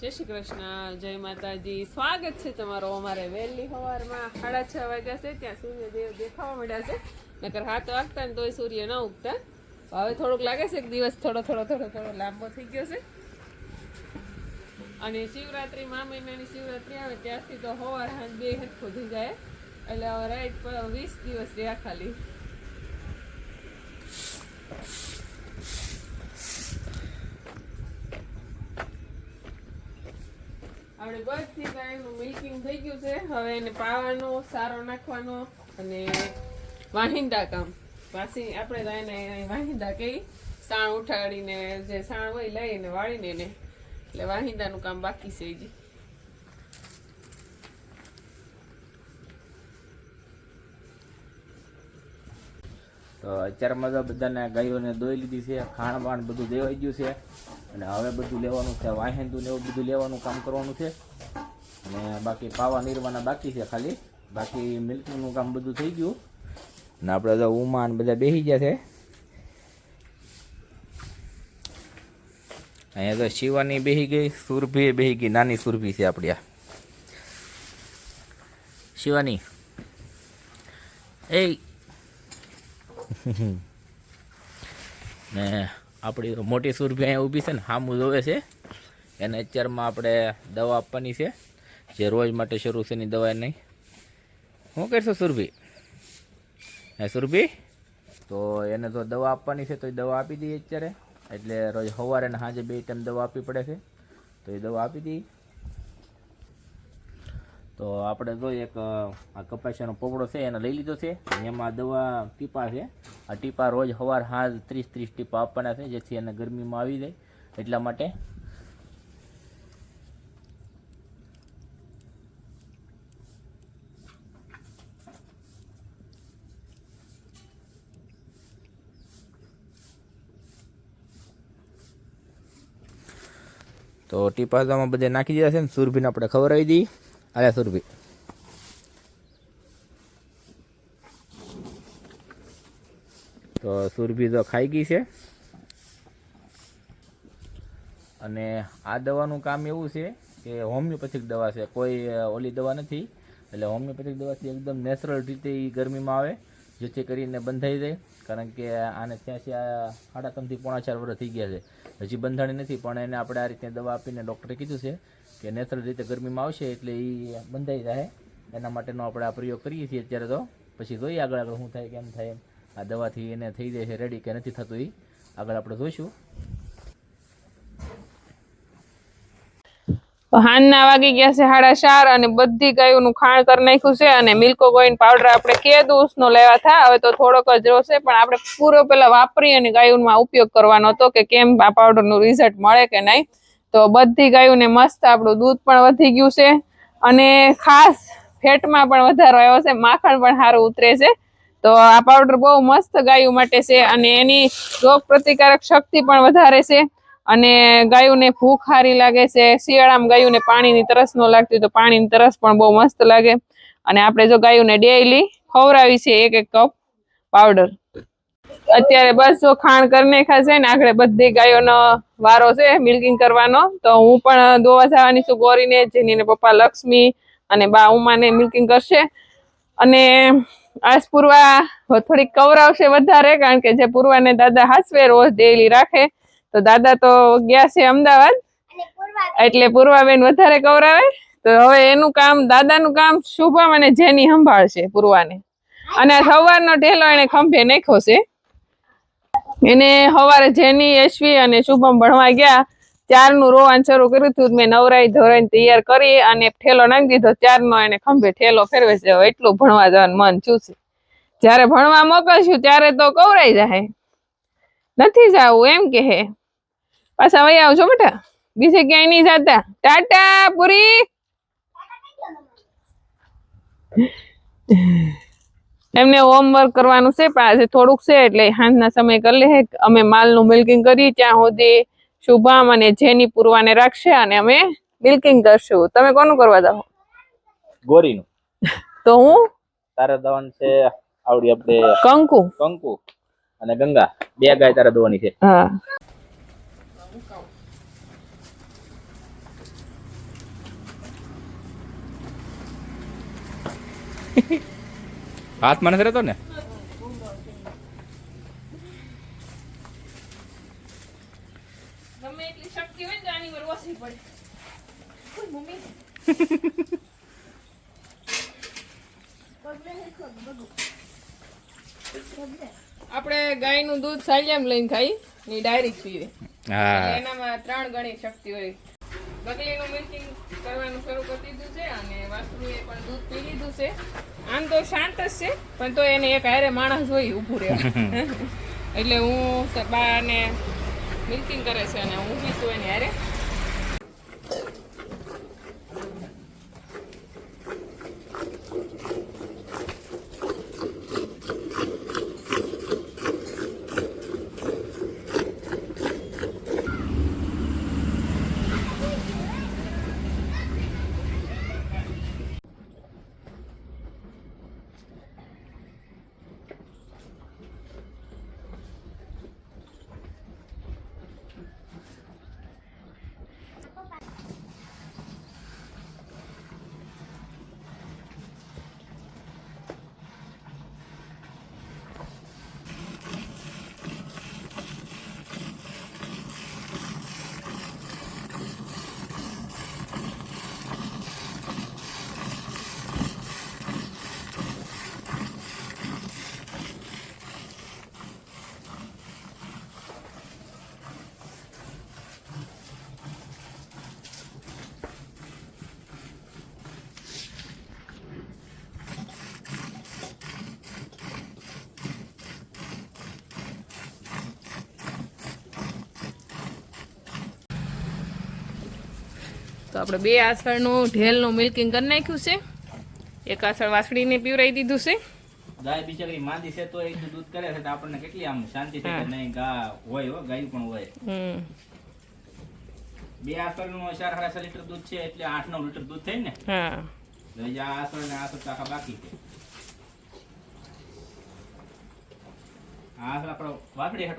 જય શ્રી કૃષ્ણ, જય માતાજી. સ્વાગત છે તમારો અમારે વહેલી સવારમાં. સાડા છ વાગ્યા છે, ત્યાં સૂર્યદેવ દેખાવા મળ્યા છે. નકર હાથ વાગતા ને તોય સૂર્ય ન ઉગતા. હવે થોડુંક લાગે છે કે દિવસ થોડો થોડો થોડો થોડો લાંબો થઈ ગયો છે. અને શિવરાત્રી, મા મહિનાની શિવરાત્રી આવે ત્યારથી તો સવાર હાથ બે હેઠો થઈ જાય. એટલે હવે રાઈટ વીસ દિવસ રહ્યા ખાલી. આપણે બધી ગાયનું મિલ્કિંગ થઈ ગયું છે. હવે એને પાવાનો, સારો નાખવાનો અને વાહિંદા કામ. પાછી આપણે તો એને વાહિંદા કહી સાણ ઉઠાડીને, જે સાણ હોય લઈને વાળીને એને. એટલે વાહિંદાનું કામ બાકી છે હજી. તો અત્યારમાં તો બધાને ગાયોને દોઈ લીધી છે, ખાણ બાણ બધું દેવાઈ ગયું છે. અને હવે બધું લેવાનું છે વાહેંદું એવું બધું લેવાનું કામ કરવાનું છે. અને બાકી પાવા નીરવાના બાકી છે ખાલી. બાકી મિલ્કનું કામ બધું થઈ ગયું. અને આપણે તો ઉમા ને બધા બેસી ગયા છે. અહીંયા તો શિવાની બેસી ગઈ, સુરભી બેસી ગઈ, નાની સુરભી છે આપણી આ. શિવાની. એ ને આપણી મોટી સુરભી અહીંયા ઊભી છે ને, હામું જોવે છે. એને અત્યારમાં આપણે દવા આપવાની છે. જે રોજ માટે શરૂ છે એની દવા નહીં. શું કરશો સુરભી? હે સુરભી? તો એને તો દવા આપવાની છે, તો એ દવા આપી દઈએ અત્યારે. એટલે રોજ સવારે ને સાંજે બે ટાઈમ દવા આપવી પડે છે. તો એ દવા આપી દઈએ. તો આપણે જો એક આ કપાસિયાનો પોપડો છે, એને લઈ લીધો છે. એમાં દવા ટીપા છે. આ ટીપા રોજ સવાર હાજ ત્રીસ ત્રીસ ટીપા આપવાના છે, જેથી એને ગરમીમાં આવી જાય. એટલા માટે તો ટીપા તો બધે નાખી દીધા છે ને, સુરભીને આપણે ખવડાવી દઈએ. અરે સુરભી તો સુરભી તો ખાઈ ગઈ છે અને આ દવાનું કામ એવું છે કે હોમિયોપેથિક દવા છે. કોઈ ઓલી દવા નથી. એટલે હોમિયોપેથિક દવાથી એકદમ નેચરલ રીતે એ ગરમીમાં આવે, જેથી કરીને બંધાઈ જાય. કારણ કે આને ત્યાં આ સાડા ત્રણથી પોણા ચાર વર્ષ થઈ ગયા છે. હજી બંધાણી નથી, પણ એને આપણે આ રીતે દવા આપીને ડૉક્ટરે કીધું છે કે નેચરલ રીતે ગરમીમાં આવશે એટલે એ બંધાઈ જાય એના માટેનો આપણે આ પ્રયોગ કરીએ છીએ અત્યારે તો. પછી જોઈએ આગળ આગળ શું થાય, કેમ થાય આ દવાથી એને થઈ જાય છે રેડી કે નથી થતું એ આગળ આપણે જોઈશું. હાનના વાગી ગયા છે સાડા ચાર અને બધી ગાયોનું ખાણ કરી નાખ્યું છે અને મિલ્કો ગોઈન પાવડર આપણે કે નો લેવા થા. હવે તો થોડોક જ રહેશે, પણ આપણે પૂરો પેલા વાપરી અને ગાયોમાં ઉપયોગ કરવાનો હતો કે કેમ આ પાવડરનું રિઝલ્ટ મળે કે નહીં. તો બધી ગાયોને મસ્ત આપણું દૂધ પણ વધી ગયું છે અને ખાસ ફેટમાં પણ વધારો આવ્યો છે, માખણ પણ સારું ઉતરે છે. તો આ પાવડર બહુ મસ્ત ગાયો માટે છે અને એની રોગ પ્રતિકારક શક્તિ પણ વધારે છે અને ગાયોને ભૂખ સારી લાગે છે, શિયાળામાં ગાયોને પાણીની તરસ ન લાગતી તો પાણીની તરસ પણ બહુ મસ્ત લાગે. અને આપણે જો ગાયોને ડેઈલી ખવડાવી છે એક એક કપ પાવડર અત્યારે બસ જો ખાણ કરી નાખ્યા છે ને આગળ બધી ગાયોનો વારો છે મિલ્કિંગ કરવાનો. તો હું પણ દોવા જવાની છું ગોરીને જેની પપ્પા લક્ષ્મી અને બા ઉમાને મિલ્કિંગ કરશે. અને આજ પૂર્વા થોડીક કવરાવશે વધારે કારણ કે જે પૂર્વાને દાદા હાસવે રોજ ડેલી રાખે. તો દાદા તો ગયા છે અમદાવાદ. એટલે પૂર્વાબેન વધારે કવરાવે તો હવે એનું કામ દાદાનું કામ શુભમ અને જેની સંભાળશે પૂર્વાને. અને સવારનો ઢેલો એને ખંભે નાખ્યો છે. એને સવારે જેની યશવી અને શુભમ ભણવા ગયા, ચારનું રોવાન શરૂ કર્યું હતું. મેં નવરાઈ ધોરાઈને તૈયાર કરી અને ઠેલો નાખી દીધો. ચારનો એને ખંભે ઠેલો ફેરવે છે. એટલું ભણવા જવાનું મન ચૂસે જ્યારે ભણવા મોકલશું ત્યારે તો કવરાઈ જાય. નથી જાવું, એમ કે પાછા વહી આવજો બેટા. બીજે ક્યાંય નહીં જતા. ટાટા, પૂરી. એમને હોમવર્ક કરવાનું છે પણ આજે થોડુંક છે એટલે સાંજના સમય કરી લે અમે માલનું મિલ્કિંગ કરી ત્યાં સુધી શુભામ અને જેની પૂર્વાને રાખશે અને અમે મિલ્કિંગ કરશું. તમે કોનું કરવા દો ગોરીનું. તો હું? તારે દવાન છે આવડી આપણે કંકુ. કંકુ અને ગંગા. બે ગાય તારે દોવાની છે. હા. Hehehe હાથમાં નથી રહેતો ને? આપણે ગાયનું દૂધ સાલિયામ લઈને ખાઈ ની ડાયરેક્ટ પીવે. એનામાં ત્રણ ગણી શક્તિ હોય. બગલીનું મિલ્કિંગ કરવાનું શરૂ કરી દીધું છે અને વાસુએ પણ દૂધ પી લીધું છે. આમ તો શાંત જ છે પણ તો એને એક હારે માણસ હોય ઊભું રહેવા એટલે હું બા ને મિલ્કિંગ કરે છે અને હું બી છું એની હારે. તો આપણે બે આસળનું ઢેલનું મિલ્કિંગ કરી નાખ્યું છે. એક આસળ વાસળીને પીવરાઈ દીધું છે. ગાય બિચારી માંદી છે તો એ દૂધ કરે છે તો આપણને કેટલી આમ શાંતિ છે નહીં ગા હોય હો ગાય પણ હોય. બે આસળનું ચાર સાડા લીટર દૂધ છે એટલે આઠ નવ લીટર દૂધ થાય ને. હા. આ આસળ ને આસળ આખા બાકી છે. આસળ આપણો વાસળી હાટો